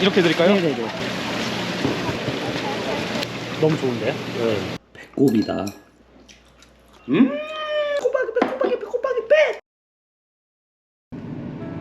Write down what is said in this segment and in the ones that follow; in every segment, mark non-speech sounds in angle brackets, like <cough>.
이렇게 드릴까요? 네네네. 너무 좋은데요? 배꼽이다. 음?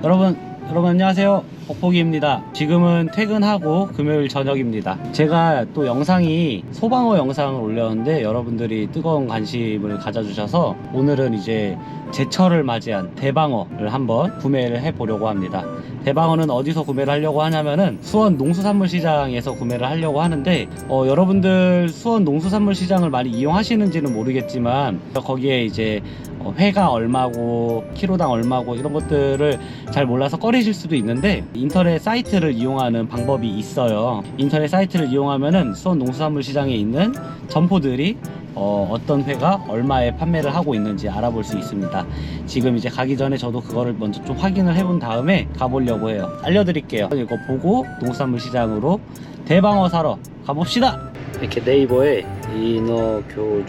여러분, 여러분 안녕하세요. 옥복이입니다. 지금은 퇴근하고 금요일 저녁입니다. 제가 또 영상이 소방어 영상을 올렸는데 여러분들이 뜨거운 관심을 가져주셔서 오늘은 이제 제철을 맞이한 대방어를 한번 구매를 해보려고 합니다. 대방어는 어디서 구매를 하려고 하냐면은 수원 농수산물시장에서 구매를 하려고 하는데 어, 여러분들 수원 농수산물시장을 많이 이용하시는지는 모르겠지만 거기에 이제 어, 회가 얼마고 키로당 얼마고 이런 것들을 잘 몰라서 꺼리실 수도 있는데 인터넷 사이트를 이용하는 방법이 있어요. 인터넷 사이트를 이용하면은 수원 농수산물 시장에 있는 점포들이 어, 어떤 회가 얼마에 판매를 하고 있는지 알아볼 수 있습니다. 지금 이제 가기 전에 저도 그거를 먼저 좀 확인을 해본 다음에 가보려고 해요. 알려드릴게요. 이거 보고 농수산물 시장으로 대방어 사러 가봅시다. 이렇게 네이버에 인어교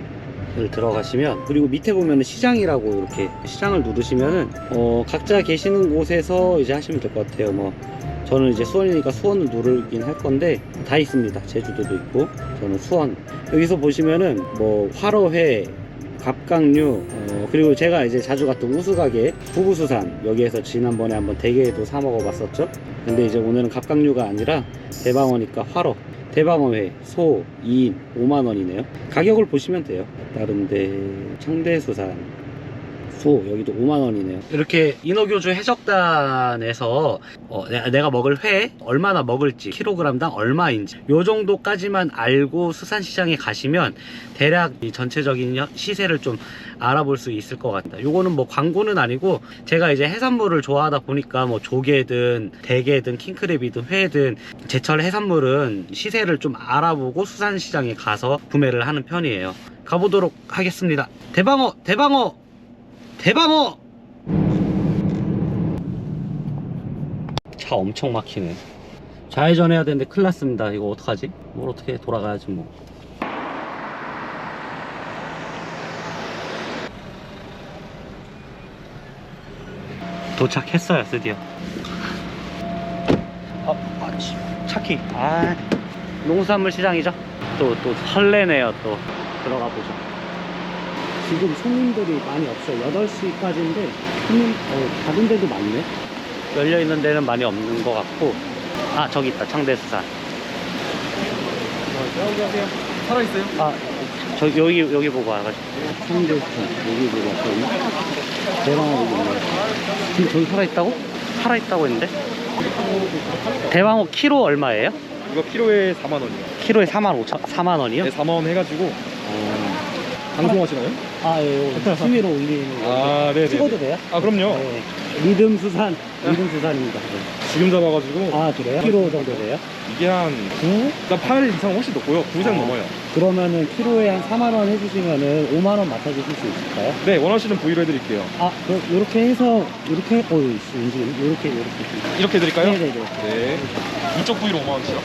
를 들어가시면 그리고 밑에 보면 시장이라고 이렇게 시장을 누르시면은 어, 각자 계시는 곳에서 이제 하시면 될 것 같아요. 뭐 저는 이제 수원이니까 수원을 누르긴 할 건데 다 있습니다. 제주도도 있고 저는 수원 여기서 보시면은 뭐 화로회 갑각류 어, 그리고 제가 이제 자주 갔던 우수가게 부부수산 여기에서 지난번에 한번 대게도 사 먹어봤었죠? 근데 이제 오늘은 갑각류가 아니라 대방어니까 화로. 대방어회 소 2인 5만원이네요. 가격을 보시면 돼요. 다른데 창대수산 소 여기도 5만 원이네요. 이렇게 인어교주 해적단에서 어, 내- 내가 먹을 회 얼마나 먹을지 킬로그램당 얼마인지 요 정도까지만 알고 수산시장에 가시면 대략 이 전체적인 여- 시세를 좀 알아볼 수 있을 것 같다. 요거는 뭐 광고는 아니고 제가 이제 해산물을 좋아하다 보니까 뭐 조개든 대게든 킹크랩이든 회든 제철 해산물은 시세를 좀 알아보고 수산시장에 가서 구매를 하는 편이에요. 가보도록 하겠습니다. 대방어, 대방어, 대방어! 차 엄청 막히네. 좌회전 해야 되는데 큰일 났습니다. 이거 어떡하지? 뭘 어떻게 돌아가야지 뭐. 도착했어요, 드디어. 아, 아, 치- 차키. 아, 농수산물 시장이죠? 또, 또 설레네요, 또. 들어가 보죠. 지금 손님들이 많이 없어요. 8시까지인데 손님 어, 다른 데도 많네. 열려 있는 데는 많이 없는 것 같고. 아 저기 있다 창대수산. 안녕하세요. 살아 있어요? 아 저 여기 여기 보고 와가지고. 창대수산 여기 보고 왔거든요. 대방어 있네. 지금 저기 살아 있다고? 살아 있다고 했는데. 대방어 키로 얼마예요? 이거 키로에 4만 원이요. 키로에 4만 5천 4만 원이요? 네, 4만 원 해가지고 어. 방송하시나요? 아 예, 이거 <laughs> 취미로 올리는 거. 아, 네네. 찍어도 돼요? 아, 그럼요. 네. 리듬 수산, 리듬 수산입니다. 네. 지금 잡아가지고 아 그래요? 키로 정도 돼요? 이게 한 네? 일단 8 이상 훨씬 높고요. 9 이상 아. 넘어요. 그러면은 키로에 한 4만 원 해주시면은 5만 원 맞춰주실 수 있을까요? 네, 원하시는 부위로 해드릴게요. 아, 그럼 이렇게 해서 이렇게 어, 움직임 이렇게 이렇게. 이렇게 해드릴까요? 네네네. 네. 이쪽 부위로 5만 원치요.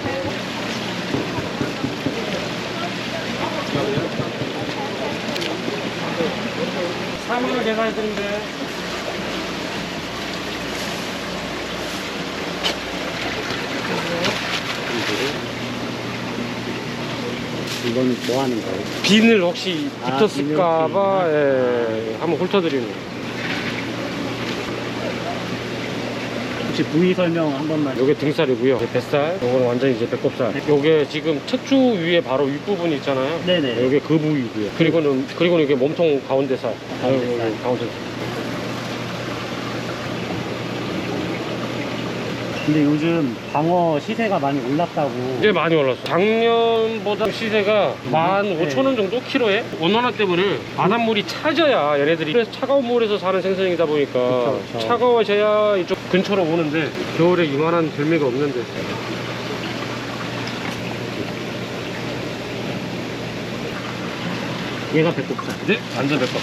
사무를 계산해 드린데. 이거는 뭐 하는 거예요? 비늘 혹시 아, 붙었을까봐 예, 한번 훑어드리는 거예요. 혹시 부위 설명 한 번만. 요게 등살이고요. 이게 뱃살, 요거는 완전히 이제 배꼽살. 요게 지금 척추 위에 바로 윗부분이 있잖아요. 네네. 요게 그 부위고요. 그리고는 그리고는 이게 몸통 가운데 살. 가운데 살. 가운데 살. 근데 요즘 방어 시세가 많이 올랐다고. 이제 많이 올랐어. 작년보다 시세가 음, 15,000원 정도 키로에 온난화 때문에 바닷물이 차져야 얘네들이 그래서 차가운 물에서 사는 생선이다 보니까 그쵸, 그쵸. 차가워져야 이쪽 근처로 오는데 겨울에 이만한 별미가 없는데 얘가 배꼽살. 네, 완전 배꼽.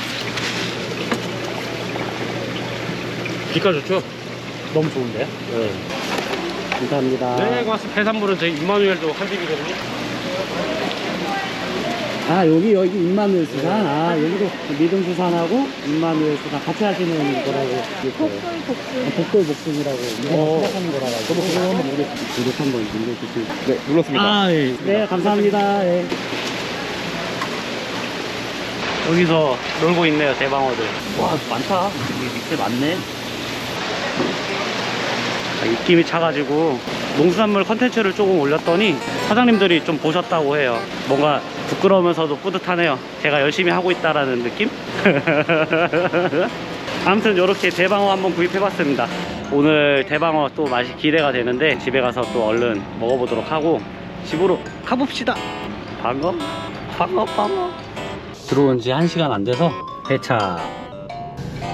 빛깔 좋죠? 너무 좋은데요? 네. 감사합니다. 네, 고맙습니다. 해산물은 저희 임마누엘도 한 집이거든요. 아 여기 여기 인마누엘 수산 아 여기도 믿음 수산하고 인마누엘 수산 같이 하시는 거라고 복돌 복순 복돌 복순이라고 이거 생각하는 거라 가지고 저도 그거 한번 모르겠어요 구독 한번 눌러주세요 네, 눌렀습니다. 아, 예. 네, 감사합니다. 예. 여기서 놀고 있네요, 대방어들. 와, 많다. 여기 밑에 많네. 아, 입김이 차가지고 농수산물 컨텐츠를 조금 올렸더니 사장님들이 좀 보셨다고 해요. 뭔가 부끄러우면서도 뿌듯하네요. 제가 열심히 하고 있다라는 느낌? <laughs> 아무튼 이렇게 대방어 한번 구입해봤습니다. 오늘 대방어 또 맛이 기대가 되는데 집에 가서 또 얼른 먹어보도록 하고 집으로 가봅시다. 방어, 방어, 방어. 들어온 지한 시간 안 돼서 배차.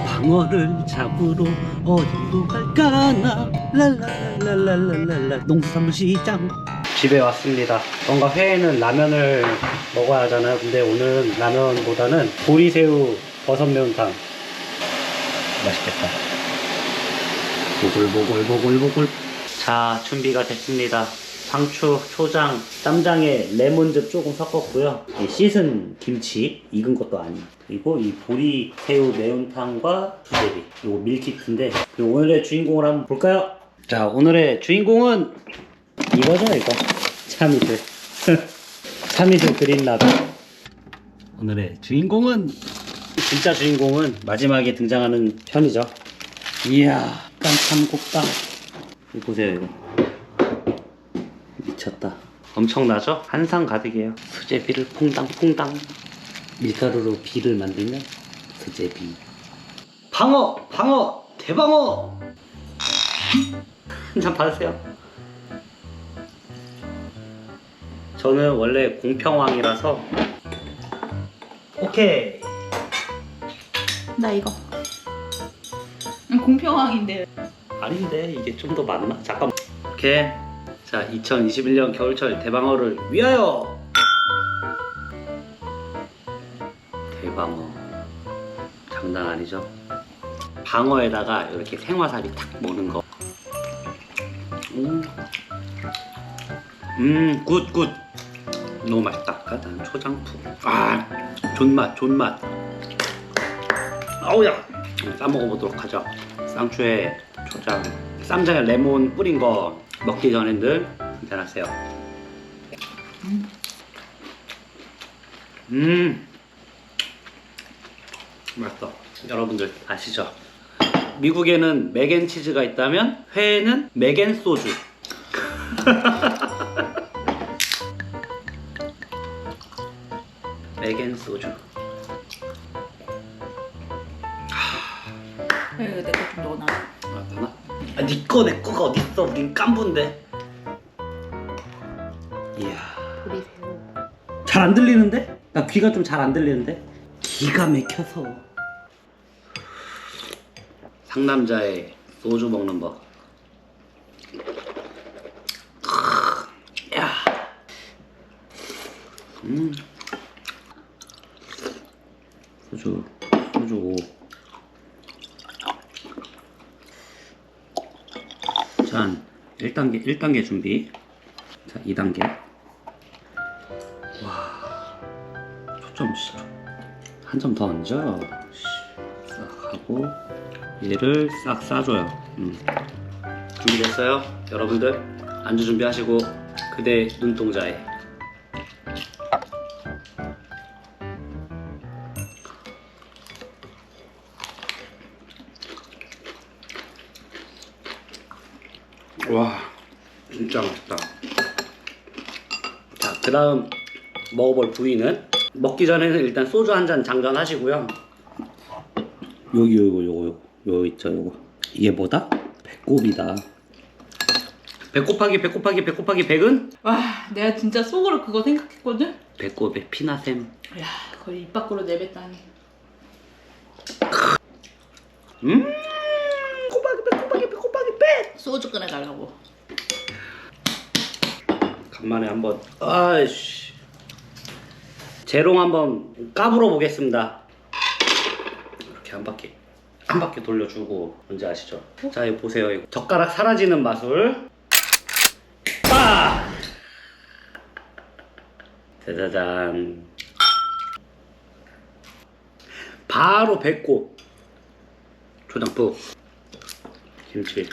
방어를 잡으러 어디로 갈까나 랄랄랄랄랄랄라 농수산물 시장 집에 왔습니다. 뭔가 회에는 라면을 먹어야 하잖아요. 근데 오늘은 라면보다는 보리새우 버섯 매운탕. 맛있겠다. 보글보글보글보글. 자 준비가 됐습니다. 상추, 초장, 쌈장에 레몬즙 조금 섞었고요. 이 씻은 김치 익은 것도 아닌 그리고 이 보리 새우 매운탕과 수제비. 그리고 밀키트인데 그리고 오늘의 주인공을 한번 볼까요? 자 오늘의 주인공은 이거죠 이거 참이슬. <laughs> 참이슬 그린라벨 오늘의 주인공은 진짜 주인공은 마지막에 등장하는 편이죠. 이야 이거 보세요 이거. 미쳤다. 엄청나죠? 한상 가득이에요. 수제비를 퐁당퐁당. 밀가루로 비를 만들면 수제비. 방어! 방어! 대방어! <laughs> 한잔 받으세요 저는 원래 공평왕이라서 오케이 나 이거. 음, 공평왕인데. 아닌데 이게 좀더 많나? 잠깐 오케이 자 2021년 겨울철 대방어를 위하여 대방어 장난 아니죠? 방어에다가 이렇게 생화살이 탁 먹는 거 음, 음, 굿, 굿. 너무 맛있다. 그다음 초장푸. 아, 존맛, 존맛. 아우야. 싸 먹어보도록 하죠. 쌍추에 초장, 쌈장에 레몬 뿌린 거 먹기 전에들 한잔하세요. 음, 맛있어. 여러분들 아시죠? 미국에는 맥앤치즈가 있다면 회에는 맥앤소주. <laughs> 맥앤소주. 이거 내거 좀 넣어놔. 아, 되나? 아, 니꺼 내 거가 어딨어? 우린 깐부인데. 이야. 잘 안 들리는데? 나 귀가 좀 잘 안 들리는데? 기가 막혀서. 상남자의 소주 먹는 법. 야. 음. 소주, 소주. 자, 1단계, 1단계 준비. 자, 2단계. 초점 씨. 한점 더 얹어. 씨, 싹 하고 얘를 싹 싸줘요. 음. 준비됐어요? 여러분들 안주 준비하시고 그대 눈동자에 다음 먹어볼 부위는 먹기 전에는 일단 소주 한 잔 장전 하시고요. 여기 요거 요거 요거 요 있죠 요거 이게 뭐다? 배꼽이다. 배 곱하기 배 곱하기 배 곱하기 백은 와, 내가 진짜 속으로 그거 생각했거든? 배꼽의 피나셈. 야, 그걸 입 밖으로 내뱉다니. 음. 곱하기 배 곱하기 배 곱하기 배. 소주 꺼내달라고. 간만에 한번 아이씨. 재롱 한번 까불어 보겠습니다. 이렇게 한 바퀴 한 바퀴 돌려주고 뭔지 아시죠? 자 이거 보세요. 이거. 젓가락 사라지는 마술. 빠! 짜자잔. 바로 배꼽. 초장국. 김치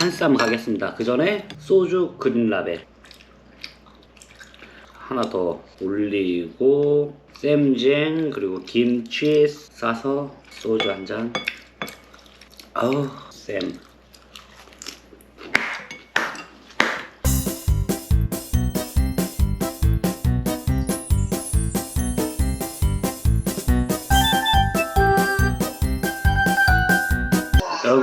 한쌈 가겠습니다. 그 전에 소주 그린라벨 하나 더 올리고 쌈쟁 그리고 김치 싸서 소주 한잔. 아우 쌤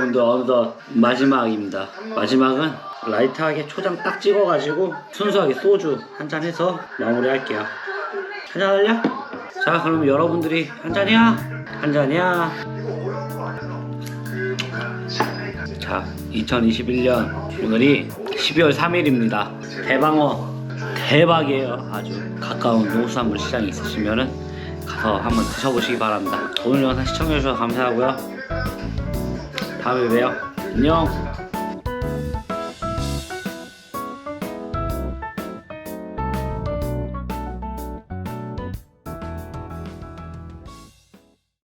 여러분들 어느덧 마지막입니다. 마지막은 라이트하게 초장 딱 찍어가지고 순수하게 소주 한 잔 해서 마무리할게요. 한잔 할래? 자, 그럼 여러분들이 한 잔이야? 한 잔이야? 자, 2021년 오늘이 12월 3일입니다. 대방어 대박이에요. 아주 가까운 농수산물 시장이 있으시면은 가서 한번 드셔보시기 바랍니다. 오늘 영상 시청해주셔서 감사하고요. 다음에 봬요. 안녕.